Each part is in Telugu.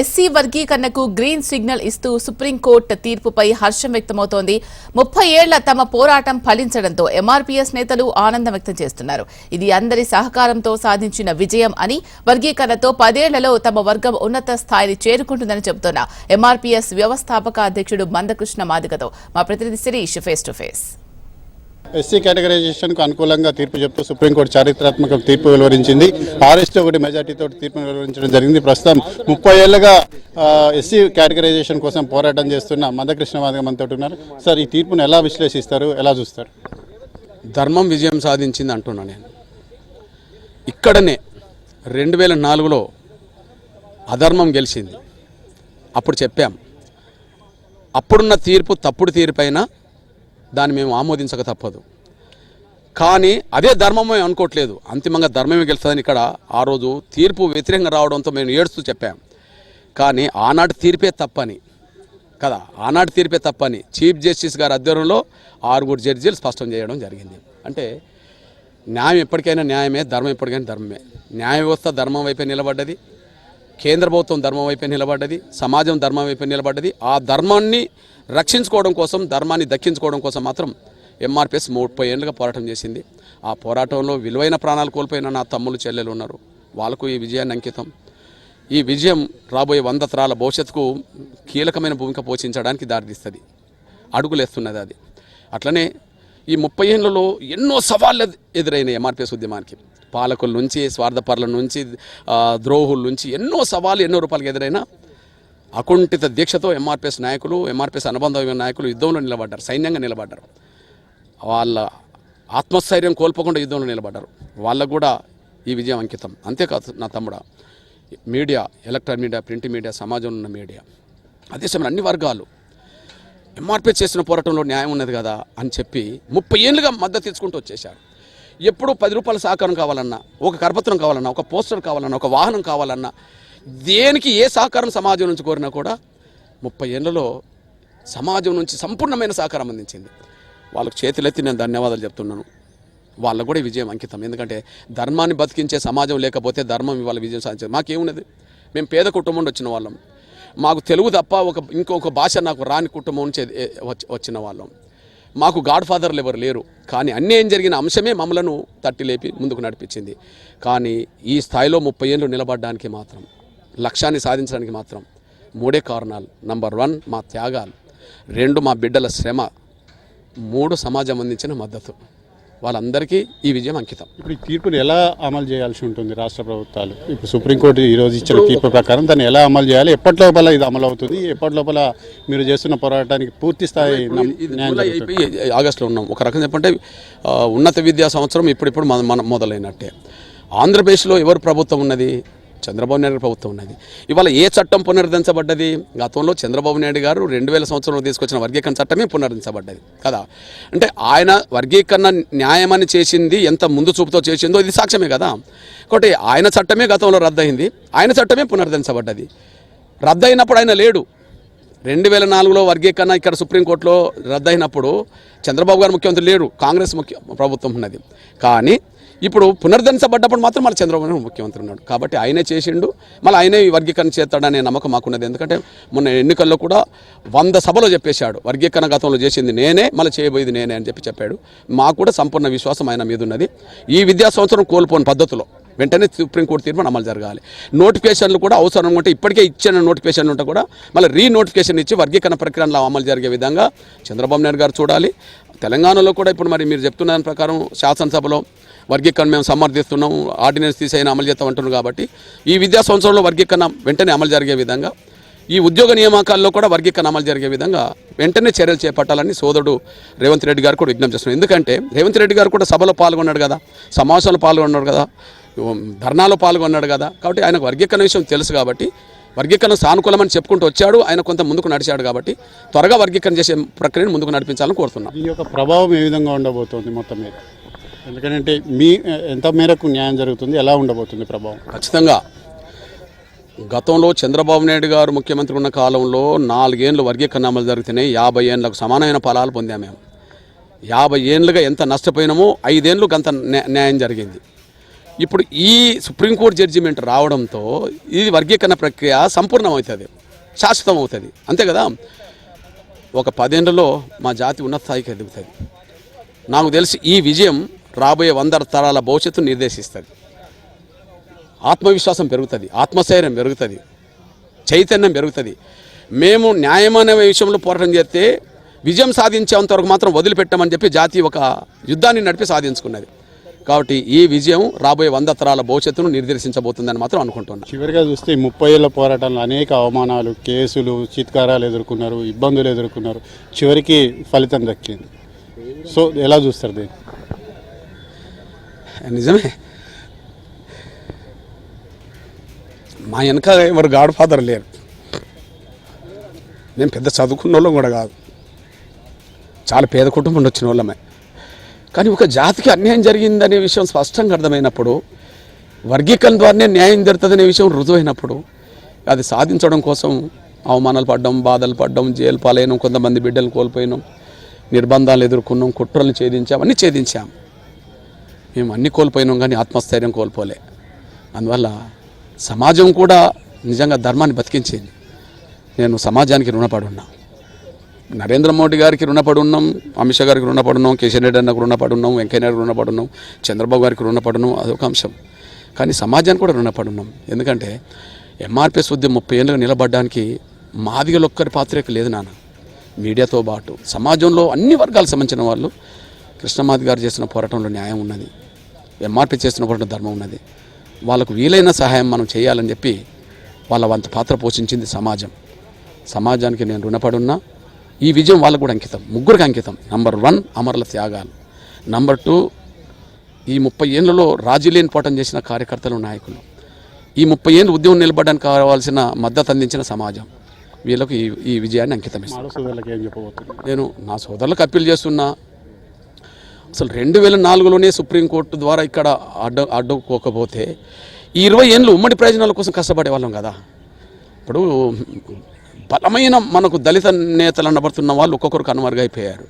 ఎస్సీ వర్గీకరణకు గ్రీన్ సిగ్నల్ ఇస్తూ సుప్రీంకోర్టు తీర్పుపై హర్షం వ్యక్తమవుతోంది. ముప్పై ఏళ్ళ తమ పోరాటం ఫలించడంతో ఎంఆర్పీఎస్ నేతలు ఆనందం వ్యక్తం చేస్తున్నారు. ఇది అందరి సహకారంతో సాధించిన విజయం అని వర్గీకరణతో పదేళ్ళలో తమ వర్గం ఉన్నత స్థాయిని చేరుకుంటుందని చెబుతున్న ఎంఆర్పీఎస్ వ్యవస్థాపక అధ్యక్షుడు మందకృష్ణ మాదిగతో. మా ప్రతినిధి Shirish face to face. SC కేటగరైజేషన్కు అనుకూలంగా తీర్పు చెప్తూ సుప్రీంకోర్టు చారిత్రాత్మక తీర్పు వెలువరించింది. ఆర్ఎస్టీ ఒకటి మెజార్టీతో తీర్పు వెలువరించడం జరిగింది. ప్రస్తుతం ముప్పై ఏళ్ళుగా ఎస్సీ కేటగరైజేషన్ కోసం పోరాటం చేస్తున్న మందకృష్ణ మాధవ మనతో ఉన్నారు. సార్ ఈ తీర్పును ఎలా విశ్లేషిస్తారు? ఎలా చూస్తారు? ధర్మం విజయం సాధించింది అంటున్నా నేను. ఇక్కడనే రెండు వేల నాలుగులో అధర్మం గెలిచింది. అప్పుడు చెప్పాం. అప్పుడున్న తీర్పు తప్పుడు తీర్పైన దాన్ని మేము ఆమోదించక తప్పదు. కానీ అదే ధర్మమే అనుకోవట్లేదు. అంతిమంగా ధర్మమే గెలుస్తుందని ఇక్కడ ఆ రోజు తీర్పు వ్యతిరేకంగా రావడంతో మేము ఏడుస్తూ చెప్పాం. కానీ ఆనాటి తీర్పే తప్పని కదా ఆనాటి తీర్పే తప్పని చీఫ్ జస్టిస్ గారి ఆధ్వర్యంలో ఆరుగురు జడ్జీలు స్పష్టం చేయడం జరిగింది. అంటే న్యాయం ఎప్పటికైనా న్యాయమే ధర్మం ఎప్పటికైనా ధర్మమే. న్యాయ వ్యవస్థ ధర్మం వైపే నిలబడ్డది. కేంద్ర ప్రభుత్వం ధర్మం వైపే నిలబడ్డది. సమాజం ధర్మం వైపే నిలబడ్డది. ఆ ధర్మాన్ని రక్షించుకోవడం కోసం ధర్మాన్ని దక్కించుకోవడం కోసం మాత్రం ఎంఆర్పిఎస్ ముప్పై ఏళ్ళుగా పోరాటం చేసింది. ఆ పోరాటంలో విలువైన ప్రాణాలు కోల్పోయిన నా తమ్ములు చెల్లెలు ఉన్నారు. వాళ్ళకు ఈ విజయాన్ని అంకితం. ఈ విజయం రాబోయే వంద తరాల భవిష్యత్తుకు కీలకమైన భూమిక పోషించడానికి దారితీస్తుంది. అడుగులేస్తున్నది అది. అట్లనే ఈ ముప్పై ఏళ్ళలో ఎన్నో సవాళ్ళు ఎదురైన ఎదురైనాయి ఎంఆర్పిఎస్ ఉద్యమానికి. పాలకుల నుంచి స్వార్థపరుల నుంచి ద్రోహుల నుంచి ఎన్నో సవాళ్ళు ఎన్నో రూపాయలకు ఎదురైనా అకుంఠిత దీక్షతో ఎంఆర్పిఎస్ నాయకులు ఎంఆర్పిఎస్ అనుబంధమైన నాయకులు యుద్ధంలో నిలబడ్డారు సైన్యంగా నిలబడ్డారు. వాళ్ళ ఆత్మస్థైర్యం కోల్పోకుండా యుద్ధంలో నిలబడ్డారు. వాళ్ళకు కూడా ఈ విజయం అంకితం. అంతేకాదు నా తమ్ముడ media electronic media print media సమాజంలో ఉన్న మీడియా అదే సమయంలో అన్ని వర్గాలు ఎంఆర్పీ చేసిన పోరాటంలో న్యాయం ఉన్నది కదా అని చెప్పి ముప్పై ఏళ్ళుగా మద్దతు తీసుకుంటూ వచ్చేశారు. ఎప్పుడు పది రూపాయల సహకారం కావాలన్నా ఒక కరపత్రం కావాలన్నా ఒక పోస్టర్ కావాలన్నా ఒక వాహనం కావాలన్నా దేనికి ఏ సహకారం సమాజం నుంచి కోరినా కూడా ముప్పై ఏళ్ళలో సమాజం నుంచి సంపూర్ణమైన సహకారం అందించింది. వాళ్ళకు చేతులెత్తి నేను ధన్యవాదాలు చెప్తున్నాను. వాళ్ళకు కూడా విజయం అంకితం. ఎందుకంటే ధర్మాన్ని బతికించే సమాజం లేకపోతే ధర్మం ఇవాళ విజయం సాధించారు మాకేమున్నది? మేము పేద కుటుంబం నుండి వచ్చిన వాళ్ళం. మాకు తెలుగు తప్ప ఒక ఇంకొక భాష నాకు రాని కుటుంబం నుంచి వచ్చి- వచ్చిన వాళ్ళం. మాకు గాడ్ ఫాదర్లు ఎవరు లేరు. కానీ అన్యాయం జరిగిన అంశమే మమ్మలను తట్టి లేపి ముందుకు నడిపించింది. కానీ ఈ స్థాయిలో ముప్పై ఏళ్ళు నిలబడడానికి మాత్రం లక్ష్యాన్ని సాధించడానికి మాత్రం మూడే కారణాలు. నంబర్ వన్ మా త్యాగాలు. రెండు మా బిడ్డల శ్రమ. మూడు సమాజం అందించిన మద్దతు. వాళ్ళందరికీ ఈ విజయం అంకితం. ఇప్పుడు ఈ తీర్పును ఎలా అమలు చేయాల్సి ఉంటుంది రాష్ట్ర ప్రభుత్వాలు? ఇప్పుడు సుప్రీంకోర్టు ఈ రోజు ఇచ్చిన తీర్పు ప్రకారం దాన్ని ఎలా అమలు చేయాలి? ఎప్పటి లోపల ఇది అమలు అవుతుంది ఎప్పటి లోపల మీరు చేస్తున్న పోరాటానికి పూర్తి స్థాయి ఆగస్టులో ఉన్నాం. ఒక రకంగా చెప్పంటే ఉన్నత విద్యా సంవత్సరం ఇప్పుడిప్పుడు మన మొదలైనట్టే. ఆంధ్రప్రదేశ్లో ఎవరు ప్రభుత్వం ఉన్నది? చంద్రబాబు నాయుడు ప్రభుత్వం ఉన్నది. ఇవాళ ఏ చట్టం పునరుద్ధరించబడ్డది? గతంలో చంద్రబాబు నాయుడు గారు రెండు వేల సంవత్సరంలో తీసుకొచ్చిన వర్గీకరణ చట్టమే పునరుద్ధరించబడ్డది కదా. అంటే ఆయన వర్గీకరణ న్యాయమని చేసింది ఎంత ముందు చూపుతో చేసిందో ఇది సాక్ష్యమే కదా. కాబట్టి ఆయన చట్టమే గతంలో రద్దయింది ఆయన చట్టమే పునరుద్ధరించబడ్డది. రద్దయినప్పుడు ఆయన లేడు. రెండు వేల నాలుగులో వర్గీకరణ ఇక్కడ సుప్రీంకోర్టులో రద్దయినప్పుడు చంద్రబాబు గారు ముఖ్యమంత్రి లేరు కాంగ్రెస్ ముఖ్య ప్రభుత్వం ఉన్నది. కానీ ఇప్పుడు పునర్ధరించబడ్డప్పుడు మాత్రం మళ్ళీ చంద్రబాబు ముఖ్యమంత్రి ఉన్నాడు. కాబట్టి ఆయనే చేసిండు. మళ్ళీ ఆయనే వర్గీకరణ చేస్తాడనే నమ్మకం మాకున్నది. ఎందుకంటే మొన్న ఎన్నికల్లో కూడా వంద సభలో చెప్పేశాడు. వర్గీకరణ గతంలో చేసింది నేనే మళ్ళీ చేయబోయేది నేనే అని చెప్పి చెప్పాడు. మాకు కూడా సంపూర్ణ విశ్వాసం ఆయన మీద ఉన్నది. ఈ విద్యా సంవత్సరం కోల్పోని పద్ధతిలో వెంటనే సుప్రీంకోర్టు తీర్మానం అమలు జరగాలి. నోటిఫికేషన్లు కూడా అవసరం ఉంటే ఇప్పటికే ఇచ్చిన నోటిఫికేషన్ ఉంటే కూడా మళ్ళీ రీ నోటిఫికేషన్ ఇచ్చి వర్గీకరణ ప్రక్రియలో అమలు జరిగే విధంగా చంద్రబాబు నాయుడు గారు చూడాలి. తెలంగాణలో కూడా ఇప్పుడు మరి మీరు చెప్తున్న ప్రకారం శాసనసభలో వర్గీకరణ మేము సమర్థిస్తున్నాం ఆర్డినెన్స్ తీసైనా అమలు చేస్తాం అంటున్నారు కాబట్టి ఈ విద్యా సంవత్సరంలో వర్గీకరణ వెంటనే అమలు జరిగే విధంగా ఈ ఉద్యోగ నియామకాల్లో కూడా వర్గీకరణ అమలు జరిగే విధంగా వెంటనే చర్యలు చేపట్టాలని సోదరుడు రేవంత్ రెడ్డి గారు కూడా విజ్ఞప్తి చేస్తున్నారు. ఎందుకంటే రేవంత్ రెడ్డి గారు కూడా సభలో పాల్గొన్నాడు కదా సమావేశంలో పాల్గొన్నాడు కదా ధర్నాలో పాల్గొన్నాడు కదా కాబట్టి ఆయనకు వర్గీకరణ విషయం తెలుసు కాబట్టి వర్గీకరణ సానుకూలమని చెప్పుకుంటూ వచ్చాడు ఆయన కొంత ముందుకు నడిచాడు కాబట్టి త్వరగా వర్గీకరణ చేసే ప్రక్రియను ముందుకు నడిపించాలని కోరుతున్నాం. ఈ యొక్క ప్రభావం ఏ విధంగా ఉండబోతోంది మొత్తం మీద? ఎందుకంటే మీ ఎంత మేరకు న్యాయం జరుగుతుంది ఎలా ఉండబోతుంది ప్రభావం? ఖచ్చితంగా. గతంలో చంద్రబాబు నాయుడు గారు ముఖ్యమంత్రి ఉన్న కాలంలో నాలుగేండ్లు వర్గీకరణ అమలు జరుగుతున్నాయి యాభై ఏళ్ళకు సమానమైన ఫలాలు పొందాం మేము. యాభై ఏళ్ళుగా ఎంత నష్టపోయినామో ఐదేళ్ళు గంత న్యాయం జరిగింది. ఇప్పుడు ఈ సుప్రీంకోర్టు జడ్జిమెంట్ రావడంతో ఇది వర్గీకరణ ప్రక్రియ సంపూర్ణమవుతుంది శాశ్వతం అవుతుంది అంతే కదా? ఒక పదేళ్ళలో మా జాతి ఉన్నత స్థాయికి ఎదుగుతుంది. నాకు తెలిసి ఈ విజయం రాబోయే వంద తరాల భవిష్యత్తును నిర్దేశిస్తుంది. ఆత్మవిశ్వాసం పెరుగుతుంది ఆత్మస్థైర్యం పెరుగుతుంది చైతన్యం పెరుగుతుంది. మేము న్యాయమైన విషయంలో పోరాటం చేస్తే విజయం సాధించేంతవరకు మాత్రం వదిలిపెట్టామని చెప్పి జాతి ఒక యుద్ధాన్ని నడిపి సాధించుకున్నది. కాబట్టి ఈ విజయం రాబోయే వంద తరాల భవిష్యత్తును నిర్దేశించబోతుందని మాత్రం అనుకుంటున్నాను చివరిగా చూస్తే ముప్పై ఏళ్ళ పోరాటంలో అనేక అవమానాలు కేసులు చిత్కారాలు ఎదుర్కొన్నారు ఇబ్బందులు ఎదుర్కొన్నారు. చివరికి ఫలితం దక్కింది. సో ఎలా చూస్తారు దీన్ని? నిజమే. మా వెనక ఎవరు గాడ్ ఫాదర్ లేరు. మేము పెద్ద చదువుకున్న వాళ్ళం కూడా కాదు. చాలా పేద కుటుంబం వచ్చిన వాళ్ళమే. కానీ ఒక జాతికి అన్యాయం జరిగిందనే విషయం స్పష్టంగా అర్థమైనప్పుడు వర్గీకరణ ద్వారానే న్యాయం జరుగుతుందనే విషయం రుజువైనప్పుడు అది సాధించడం కోసం అవమానాలు పడ్డం బాధలు పడ్డం జైలు పాలైనం కొంతమంది బిడ్డలు కోల్పోయినాం నిర్బంధాలు ఎదుర్కొన్నాం కుట్రలు ఛేదించాం అన్నీ ఛేదించాం. మేము అన్ని కోల్పోయినాం కానీ ఆత్మస్థైర్యం కోల్పోలే. అందువల్ల సమాజం కూడా నిజంగా ధర్మాన్ని బతికించింది. నేను సమాజానికి రుణపడి ఉన్నా నరేంద్ర మోడీ గారికి రుణపడి ఉన్నాం అమిత్ షా గారికి రుణపడి ఉన్నాం కిషన్ రెడ్డి అన్నకు రుణపడి ఉన్నాం వెంకయ్యనాయుడు రుణపడి ఉన్నాం చంద్రబాబు గారికి రుణపడి ఉన్నాం అదొక అంశం. కానీ సమాజానికి కూడా రుణపడి ఉన్నాం ఎందుకంటే ఎంఆర్పిఎస్ ఉద్యమం ముప్పై ఏళ్ళుగా నిలబడడానికి మాదిగలు ఒక్కరి పాత్రిక లేదు నాన్న. మీడియాతో పాటు సమాజంలో అన్ని వర్గాలకు సంబంధించిన వాళ్ళు కృష్ణమాది గారు చేసిన పోరాటంలో న్యాయం ఉన్నది. ఎంఆర్పి చేసిన పోరాటం ధర్మం ఉన్నది. వాళ్ళకు వీలైన సహాయం మనం చేయాలని చెప్పి వాళ్ళ వంత పాత్ర పోషించింది సమాజం. సమాజానికి నేను రుణపడి ఉన్నా ఈ విజయం వాళ్ళకు కూడా అంకితం. ముగ్గురికి అంకితం. నంబర్ వన్ అమరుల త్యాగాలు. నంబర్ టూ ఈ ముప్పై ఏళ్ళలో రాజీ లేని పోటం చేసిన కార్యకర్తలు నాయకులు. ఈ ముప్పై ఏళ్ళు ఉద్యమం నిలబడడానికి కావాల్సిన మద్దతు అందించిన సమాజం. వీళ్ళకు ఈ ఈ విజయాన్ని అంకితం ఇస్తాను నేను నా సోదరులకు అప్పీల్ చేస్తున్నా. అసలు రెండు వేల నాలుగులోనే సుప్రీంకోర్టు ద్వారా ఇక్కడ అడ్డు అడ్డుకోకపోతే ఈ ఇరవై ఏళ్ళు ఉమ్మడి ప్రయోజనాల కోసం కష్టపడే వాళ్ళం కదా. ఇప్పుడు బలమైన మనకు దళిత నేతలు అనబడుతున్న వాళ్ళు ఒక్కొక్కరు కనుమరుగైపోయారు.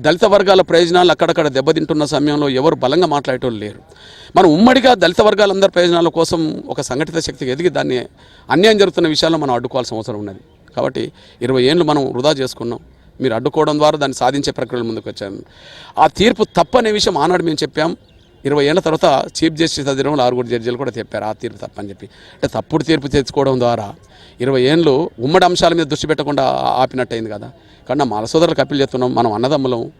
దళిత వర్గాల ప్రయోజనాలు అక్కడక్కడ దెబ్బతింటున్న సమయంలో ఎవరు బలంగా మాట్లాడేటోళ్ళు లేరు. మనం ఉమ్మడిగా దళిత వర్గాలందరి ప్రయోజనాల కోసం ఒక సంఘటిత శక్తికి ఎదిగి దాన్ని అన్యాయం జరుగుతున్న విషయాల్లో మనం అడ్డుకోవాల్సిన అవసరం ఉన్నది. కాబట్టి ఇరవై ఏళ్ళు మనం వృధా చేసుకున్నాం. మీరు అడ్డుకోవడం ద్వారా దాన్ని సాధించే ప్రక్రియల ముందుకు వచ్చాము ఆ తీర్పు తప్పనే విషయం ఆనాడు మేము చెప్పాం. ఇరవై ఏళ్ళ తర్వాత చీఫ్ జస్టిస్ అధిరంలో ఆరుగురు జడ్జీలు కూడా చెప్పారు ఆ తీర్పు తప్పని చెప్పి. అంటే తప్పుడు తీర్పు తెచ్చుకోవడం ద్వారా ఇరవై ఏళ్ళు ఉమ్మడి అంశాల మీద దృష్టి పెట్టకుండా ఆపినట్టయింది కదా. కానీ మన సోదరులకు అప్పీల్ చేస్తున్నాం మనం అన్నదమ్ములం.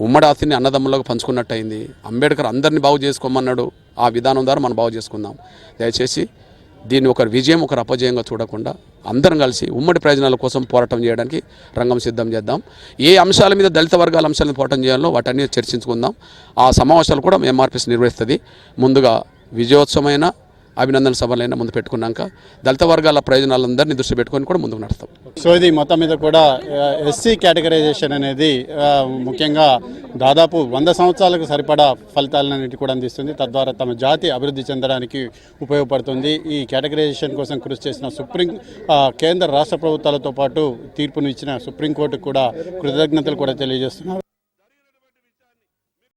ఉమ్మడి ఆస్తిని అన్నదమ్ములకు పంచుకున్నట్టు అయింది అంబేద్కర్ అందరినీ బాగు చేసుకోమన్నాడు. ఆ విధానం ద్వారా మనం బాగు చేసుకుందాం. దయచేసి దీన్ని ఒక విజయం ఒక అపజయంగా చూడకుండా అందరం కలిసి ఉమ్మడి ప్రయోజనాల కోసం పోరాటం చేయడానికి రంగం సిద్ధం చేద్దాం. ఏ అంశాల మీద దళిత వర్గాల అంశాలను పోరాటం చేయాలో వాటన్నీ చర్చించుకుందాం. ఆ సమావేశాలు కూడా ఎంఆర్పిఎస్ నిర్వహిస్తుంది. ముందుగా విజయోత్సవమైన అభినందన సభలైనా ముందు పెట్టుకున్నాక దళిత వర్గాల ప్రయోజనాలందరినీ దృష్టి పెట్టుకొని కూడా ముందుకు నడుస్తాం. సో ఇది మొత్తం మీద కూడా ఎస్సీ కేటగరైజేషన్ అనేది ముఖ్యంగా దాదాపు వంద సంవత్సరాలకు సరిపడా ఫలితాలన్నిటి కూడా అందిస్తుంది. తద్వారా తమ జాతి అభివృద్ధి చెందడానికి ఉపయోగపడుతుంది. ఈ కేటగరైజేషన్ కోసం కృషి చేసిన సుప్రీం కేంద్ర రాష్ట్ర ప్రభుత్వాలతో పాటు తీర్పును ఇచ్చిన సుప్రీంకోర్టుకు కూడా కృతజ్ఞతలు కూడా తెలియజేస్తున్నారు.